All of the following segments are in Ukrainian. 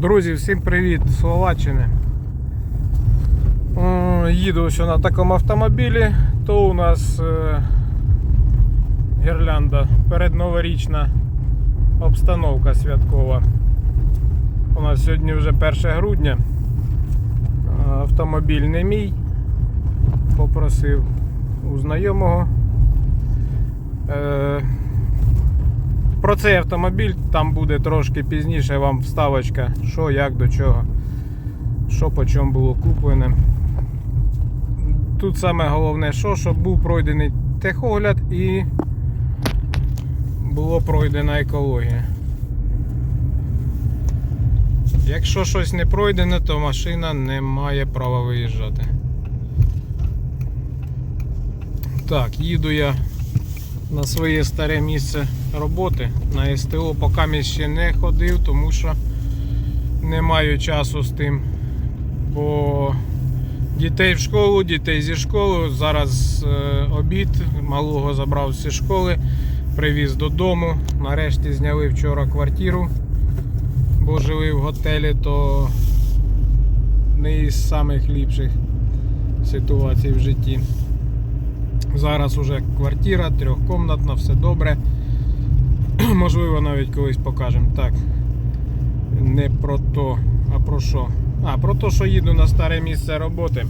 Друзі, всім привіт з Словаччини. Їду ще на такому автомобілі, то у нас е, гірлянда, передноворічна обстановка святкова. У нас сьогодні вже 1 грудня. Е, Автомобіль не мій. Попросив у знайомого. Про цей автомобіль там буде трошки пізніше вам вставочка, що, як, до чого, що по чому було куплене. Тут саме головне, що, щоб був пройдений техогляд і було пройдена екологія. Якщо щось не пройдене, то машина не має права виїжджати. Так, їду я на своє старе місце роботи. На СТО поки ще не ходив, тому що не маю часу з тим. Бо дітей в школу, дітей зі школи. Зараз е, обід, малого забрав зі школи, привіз додому. Нарешті зняли вчора квартиру, бо жили в готелі, то не із самих ліпших ситуацій в житті. Зараз уже квартира, трьохкомнатна, все добре. Можливо, навіть колись покажемо. Так. Не про то, а про що? А, про те, що їду на старе місце роботи.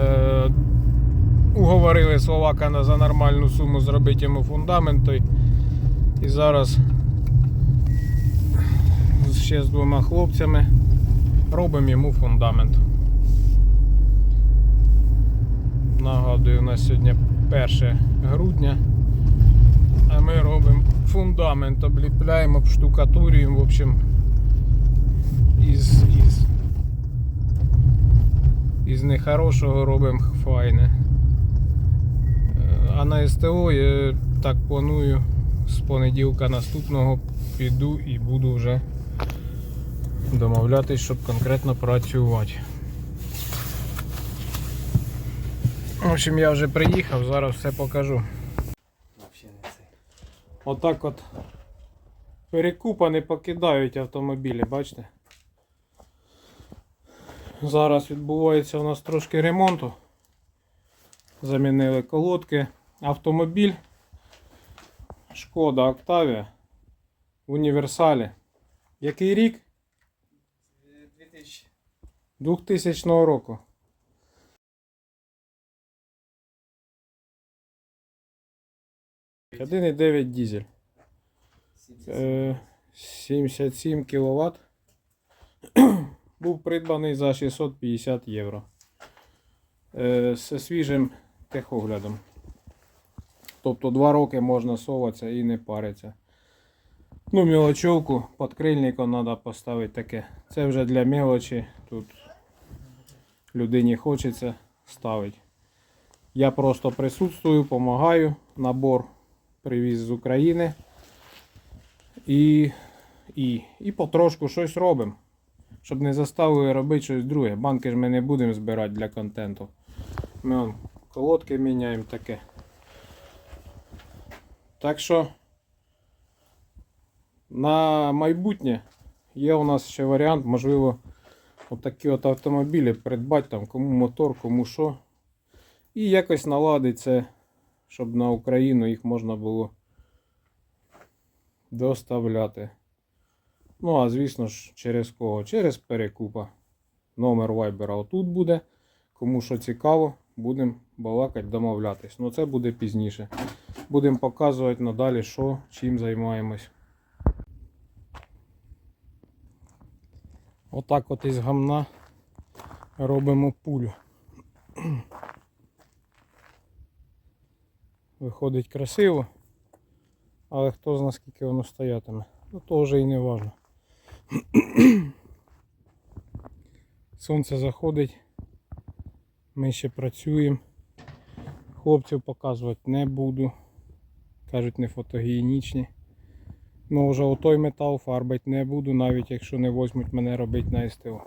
Е, уговорили Словака за нормальну суму зробити йому фундамент. І зараз ще з двома хлопцями робимо йому фундамент. Нагадую, у нас сьогодні 1 грудня. А ми робимо фундамент, обліпляємо, обштукатурюємо, в общем, із, із, із нехорошого робимо файне. Е, А на СТО я так планую з понеділка наступного піду і буду вже домовлятись, щоб конкретно працювати. В общем, я вже приїхав, зараз все покажу. Отак от перекупа не покидають автомобілі, бачите? Зараз відбувається у нас трошки ремонту. Замінили колодки. Автомобіль Шкода Октавія в універсалі. Який рік? 2000. 2000 року. 1,9 дізель. Е, 77 кВт. Був придбаний за 650 євро. Е, З свіжим техоглядом. Тобто 2 роки можна соватися і не париться. Ну, мілочовку під крильником треба поставити таке. Це вже для мелочі. Тут людині хочеться ставити. Я просто присутствую, допомагаю. Набор привіз з України. І, і, і потрошку щось робимо. Щоб не заставили робити щось друге. Банки ж ми не будемо збирати для контенту. Ми вон, колодки міняємо таке. Так що на майбутнє є у нас ще варіант, можливо, отакі от автомобілі придбати там кому мотор, кому що. І якось наладити це, щоб на Україну їх можна було доставляти. Ну, а звісно ж, через кого? Через перекупа. Номер вайбера отут буде. Кому що цікаво, будемо балакати, домовлятись. Ну це буде пізніше. Будемо показувати надалі, що, чим займаємось. Отак от із гамна робимо пулю. Виходить красиво. Але хто знає скільки воно стоятиме. Ну то вже і не важно. Сонце заходить. Ми ще працюємо. Хлопців показувати не буду. Кажуть, не фотогенічні. Ну вже отой метал фарбити не буду, навіть якщо не возьмуть мене робити на СТО.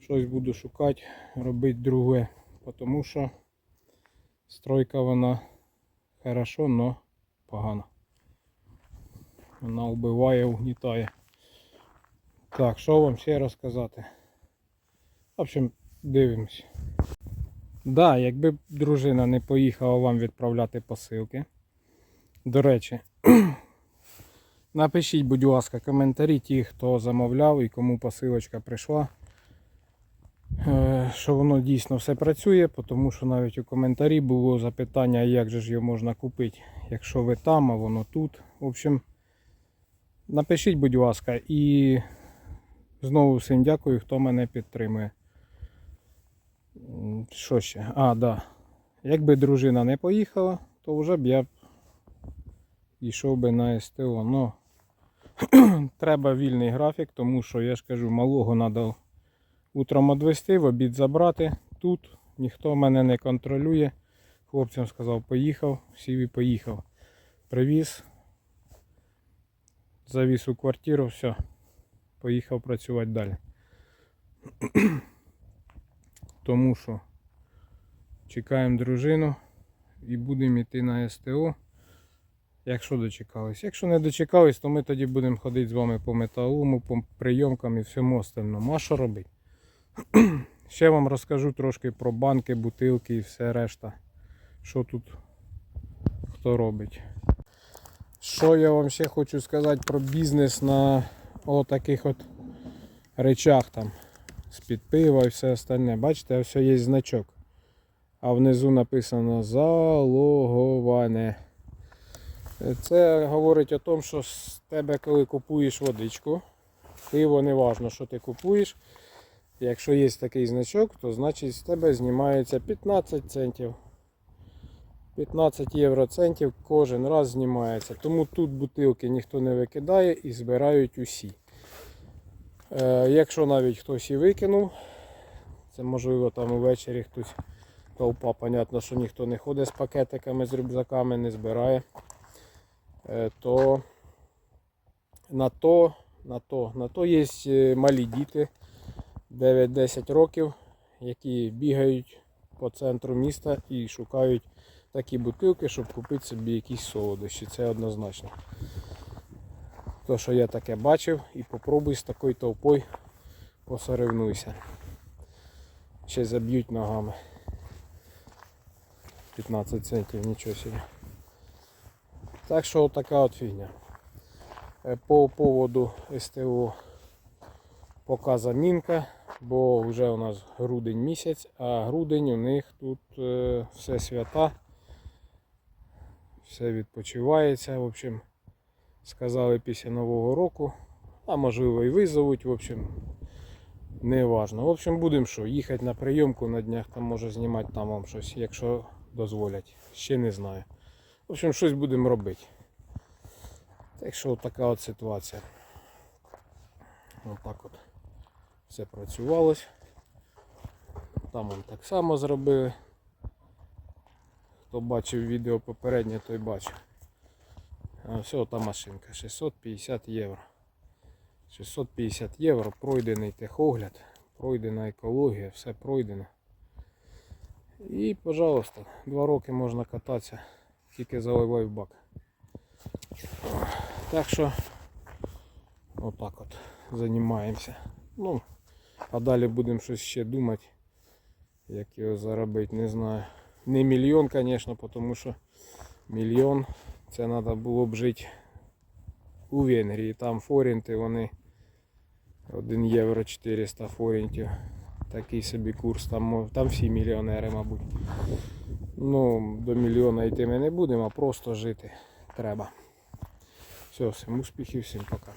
Щось буду шукати, робити друге. Тому що стройка вона хорошо, но погано. Вона вбиває, угнітає. Так, що вам ще розказати? В общем, дивимось. Да, якби дружина не поїхала вам відправляти посилки. До речі, напишіть, будь ласка, коментарі ті, хто замовляв і кому посилочка прийшла. Е, Що воно дійсно все працює, тому що навіть у коментарі було запитання, як же ж його можна купити, якщо ви там, а воно тут. В общем, напишіть, будь ласка, і знову всім дякую, хто мене підтримує. Що ще? А, да. Якби дружина не поїхала, то вже б я йшов би на СТО. Ну, треба вільний графік, тому що я ж кажу, малого треба утром відвести, в обід забрати. Тут ніхто мене не контролює. Хлопцям сказав, поїхав, сів і поїхав. Привіз, завіз у квартиру, все, поїхав працювати далі. Тому що чекаємо дружину і будемо йти на СТО. Якщо дочекались. Якщо не дочекались, то ми тоді будемо ходити з вами по металому, по прийомкам і всьому остальному. А що робити? Ще вам розкажу трошки про банки, бутилки і все решта. Що тут хто робить. Що я вам ще хочу сказати про бізнес на отаких от речах там. З-під пива і все остальне. Бачите, ось є значок. А внизу написано залоговане. Це говорить о тому, що з тебе, коли купуєш водичку, пиво не важно, що ти купуєш. Якщо є такий значок, то значить з тебе знімається 15 центів. 15 євроцентів кожен раз знімається. Тому тут бутилки ніхто не викидає і збирають усі. Е, якщо навіть хтось і викинув, це можливо там увечері хтось толпа, понятно, що ніхто не ходить з пакетиками, з рюкзаками, не збирає. Е, то на то, на то, на то є е, малі діти 9-10 років, які бігають по центру міста і шукають такі бутилки, щоб купити собі якісь солодощі. Це однозначно. То, що я таке бачив, і попробуй з такою толпою посоревнуйся. Ще заб'ють ногами. 15 центів, нічого собі. Так що така от фігня. Е, По поводу СТО поки замінка, бо вже у нас грудень місяць, а грудень у них тут е, все свята, все відпочивається. В общем, сказали після Нового року, а можливо і визовуть, в общем, не важно. В общем, будемо що, їхати на прийомку на днях, там може знімати там вам щось, якщо дозволять. Ще не знаю. В общем, щось будемо робити. Так що така от ситуація. Отак от все працювалось. Там он так само зробили. Хто бачив відео попереднє, той бачив. Все, та машинка. 650 євро. 650 євро, пройдений техогляд, пройдена екологія, все пройдено. І, пожалуйста, два роки можна кататися, тільки заливай в бак. Так що отак от займаємося. Ну, а далі будемо щось ще думати, як його заробити, не знаю. Не мільйон, звісно, тому що мільйон це треба було б жити у Венгрії. Там форінти, вони 1 євро 400 форінтів. Такий собі курс, там, там всі мільйонери, мабуть. Ну, до мільйона йти ми не будемо, а просто жити треба. Все, всім успіхів, всім пока.